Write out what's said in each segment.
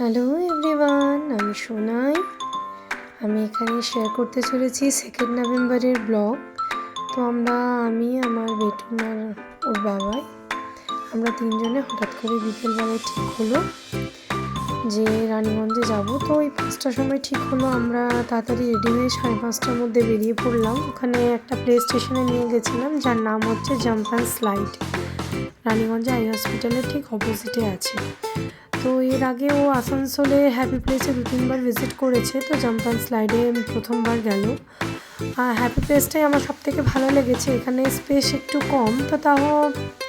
Hello everyone আমি সোনাই। আমি এখানে শেয়ার করতে চলেছি সেকেন্ড নভেম্বরের ব্লগ তো আমরা, আমি, আমার বেটুন আর ওর বাবাই, আমরা তিনজনে হঠাৎ করে বিকেলবেলায় ঠিক হলো যে রানীগঞ্জে যাব। তো ওই পাঁচটার সময় ঠিক হলো, আমরা তাড়াতাড়ি রেডি হয়ে সাড়ে পাঁচটার মধ্যে বেরিয়ে পড়লাম। ওখানে একটা প্লে স্টেশনে নিয়ে গেছিলাম, যার নাম হচ্ছে জাম্প অ্যান্ড স্লাইড রানীগঞ্জে আই হসপিটালের ঠিক অপোজিটে আছে। তো এর আগে ও আসানসোলে হ্যাপি প্লেসে দু তিনবার ভিজিট করেছে, তো জাম্প অ্যান্ড স্লাইডে প্রথমবার গেল। আর হ্যাপি প্লেসটাই আমার সব থেকে ভালো লেগেছে, এখানে স্পেস একটু কম, তো তাও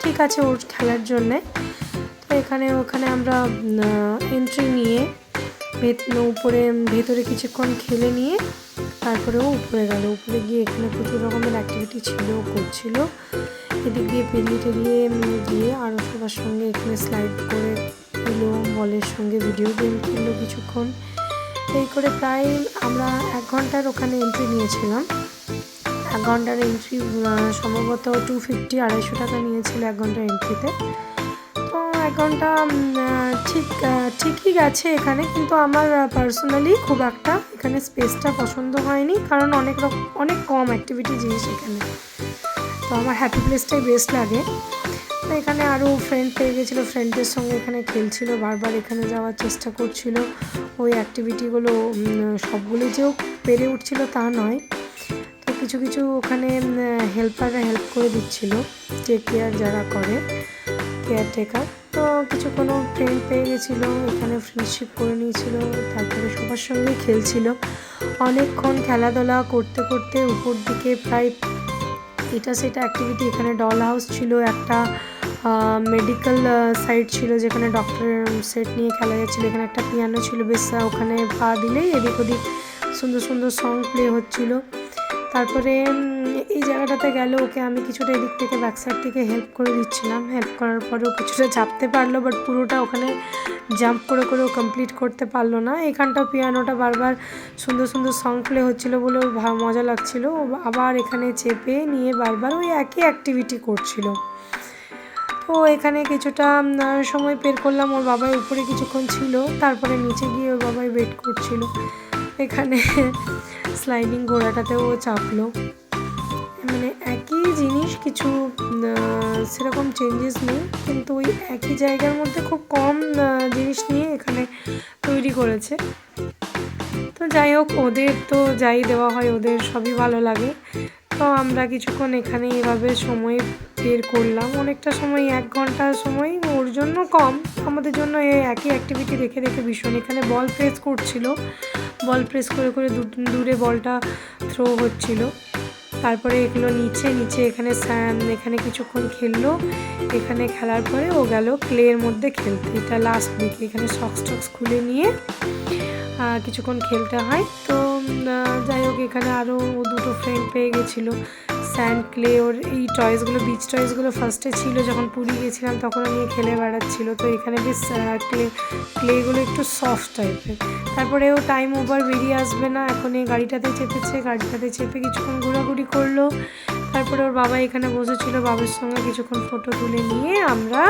ঠিক আছে ওর খেলার জন্যে। তো এখানে, ওখানে আমরা এন্ট্রি নিয়ে উপরে, ভেতরে কিছুক্ষণ খেলে নিয়ে তারপরে ও উপরে গেল। উপরে গিয়ে এখানে প্রচুর রকমের অ্যাক্টিভিটি ছিল করছিল। এদিক দিয়ে পেরিয়ে টেরিয়ে গিয়ে আরও সবার সঙ্গে এখানে স্লাইড করে এলো বলের সঙ্গে ভিডিও গেম খেললো কিছুক্ষণ। এই করে প্রায় আমরা এক ঘণ্টার ওখানে এন্ট্রি নিয়েছিলাম। এক ঘণ্টার এন্ট্রি সম্ভবত টু ফিফটি আড়াইশো টাকা নিয়েছিল এক ঘণ্টার এন্ট্রিতে তো। এক ঘণ্টা ঠিক ঠিকই গেছে এখানে, কিন্তু আমার পার্সোনালি খুব একটা এখানে স্পেসটা পছন্দ হয়নি, কারণ অনেক রকম অনেক কম অ্যাক্টিভিটি জিনিস এখানে। তো আমার হ্যাপি প্লেসটাই বেস্ট লাগে। এখানে আরও ফ্রেন্ড পেয়ে গেছিল ফ্রেন্ডের সঙ্গে এখানে খেলছিল, বারবার এখানে যাওয়ার চেষ্টা করছিল। ওই অ্যাক্টিভিটিগুলো সবগুলো যেও পেরে উঠছিল তা নয়। তো কিছু কিছু ওখানে হেল্পাররা হেল্প করে দিচ্ছিল টেক কেয়ার যারা করে কেয়ারটেকার তো কিছু কোনো ফ্রেন্ড পেয়ে গেছিল, এখানে ফ্রেন্ডশিপ করে নিয়েছিল, তারপরে সবার সঙ্গে খেলছিল। অনেকক্ষণ খেলাধুলা করতে করতে উপর দিকে প্রায় এটা সেটা অ্যাক্টিভিটি এখানে ডল হাউস ছিল একটা মেডিকেল সাইট ছিল যেখানে ডক্টরের সেট নিয়ে খেলা যাচ্ছিল। এখানে একটা পিয়ানো ছিল বেশ ওখানে পা দিলেই এদিক ওদিক সুন্দর সুন্দর সং প্লে হচ্ছিল। তারপরে এই জায়গাটাতে গেলে, ওকে আমি কিছুটা এদিক থেকে ব্যাক সাইড থেকে হেল্প করে দিচ্ছিলাম। হেল্প করার পরেও কিছুটা চাপতে পারল বাট পুরোটা ওখানে জাম্প করে করে ও কমপ্লিট করতে পারল না। এখানটাও পিয়ানোটা বারবার সুন্দর সুন্দর সং প্লে হচ্ছিল বলে মজা লাগছিল। আবার এখানে চেপে নিয়ে বারবার ওই একই অ্যাক্টিভিটি করছিল। তো এখানে কিছুটা সময় বের করলাম। ওর বাবার উপরে কিছুক্ষণ ছিল। তারপরে নিচে গিয়ে ওর বাবাই ওয়েট করছিল। এখানে স্লাইডিং ঘোড়াটাতে ও চাপলো। মানে একই জিনিস, কিছু সেরকম চেঞ্জেস নেই। কিন্তু ওই একই জায়গার মধ্যে খুব কম জিনিস নিয়ে এখানে তৈরি করেছে। তো যাই হোক, ওদের তো যাই দেওয়া হয়, ওদের সবই ভালো লাগে। তো আমরা কিছুক্ষণ এখানে এভাবে সময় বের করলাম। অনেকটা সময়, এক ঘণ্টা সময়, ওর জন্য কম। আমাদের জন্য এই একই অ্যাক্টিভিটি দেখে দেখে ভীষণ। এখানে বল প্রেস করছিল। বল প্রেস করে করে দূরে বলটা থ্রো হচ্ছিল। তারপরে এগুলো নিচে নিচে এখানে এখানে কিছুক্ষণ খেললো। এখানে খেলার পরে ও গেল ক্লের মধ্যে খেলতে। এটা লাস্ট দিকে এখানে সক্স টক্স খুলে নিয়ে কিছুক্ষণ খেলতে হয়। তো যাই হোক এখানে আরও দুটো ফ্রেন্ড পেয়ে গেছিল। স্যান্ড ক্লে ওর এই টয়েসগুলো বিচ টয়েসগুলো ফার্স্টে ছিল যখন পুরী গেছিলাম তখন নিয়ে খেলে বেড়াচ্ছিলো তো এখানে বেশ ক্লে ক্লেগুলো একটু সফট টাইপের তারপরে ও টাইম ওভার বেরিয়ে আসবে না। এখন এই গাড়িটাতে চেপেছে, গাড়িটাতে চেপে কিছুক্ষণ ঘোরাঘুরি করল। তারপরে ওর বাবা এখানে বসেছিল, বাবার সঙ্গে কিছুক্ষণ ফটো তুলে নিয়ে আমরা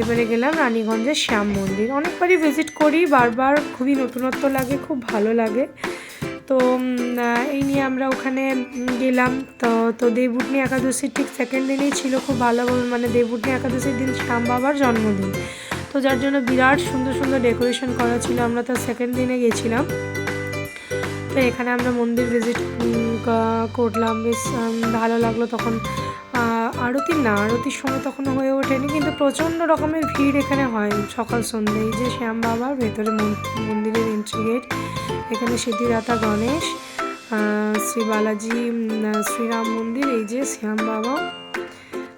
এবারে গেলাম রানীগঞ্জের শ্যাম মন্দির। অনেকবারই ভিজিট করি, বারবার খুবই নতুনত্ব লাগে, খুব ভালো লাগে। তো এই নিয়ে আমরা ওখানে গেলাম। তো তো দেবুটনি একাদশীর ঠিক সেকেন্ড দিনেই ছিল খুব ভালো মানে দেবুটনি একাদশীর দিন শ্যাম বাবার জন্মদিন। তো যার জন্য বিরাট সুন্দর সুন্দর ডেকোরেশন করা ছিল। আমরা তো সেকেন্ড দিনে গেছিলাম। তো এখানে আমরা মন্দির ভিজিট করলাম। বেশ ভালো লাগল তখন। আরতি না, আরতির সময় তখন হয়ে ওঠেনি, কিন্তু প্রচণ্ড রকমের ভিড় এখানে হয় সকাল সন্ধ্যে এই যে শ্যাম বাবার ভেতরে মন্দিরের এন্ট্রি গেট এখানে সিদ্ধিদাতা গণেশ শ্রী বালাজি শ্রীরাম মন্দির, এই যে শ্যাম বাবা,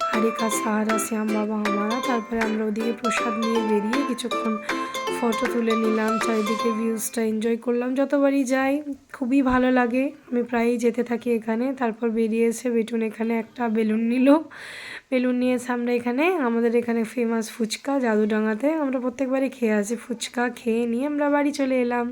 হারিকা সাহারা শ্যাম বাবা আমারা তারপরে আমরা ওদিকে প্রসাদ নিয়ে বেরিয়ে কিছুক্ষণ ফটো তুলে নিলাম, চারিদিকে ভিউজটা এনজয় করলাম। যতবারই যাই, খুবই ভালো লাগে। আমি প্রায়ই যেতে থাকি এখানে। তারপর বেরিয়ে এসে বেটুন এখানে একটা বেলুন নিল। বেলুন নিয়ে এসে আমরা এখানে, আমাদের এখানে ফেমাস ফুচকা, জাদুডাঙাতে। আমরা প্রত্যেকবারই খেয়ে আসি ফুচকা, খেয়ে নিয়ে আমরা বাড়ি চলে এলাম।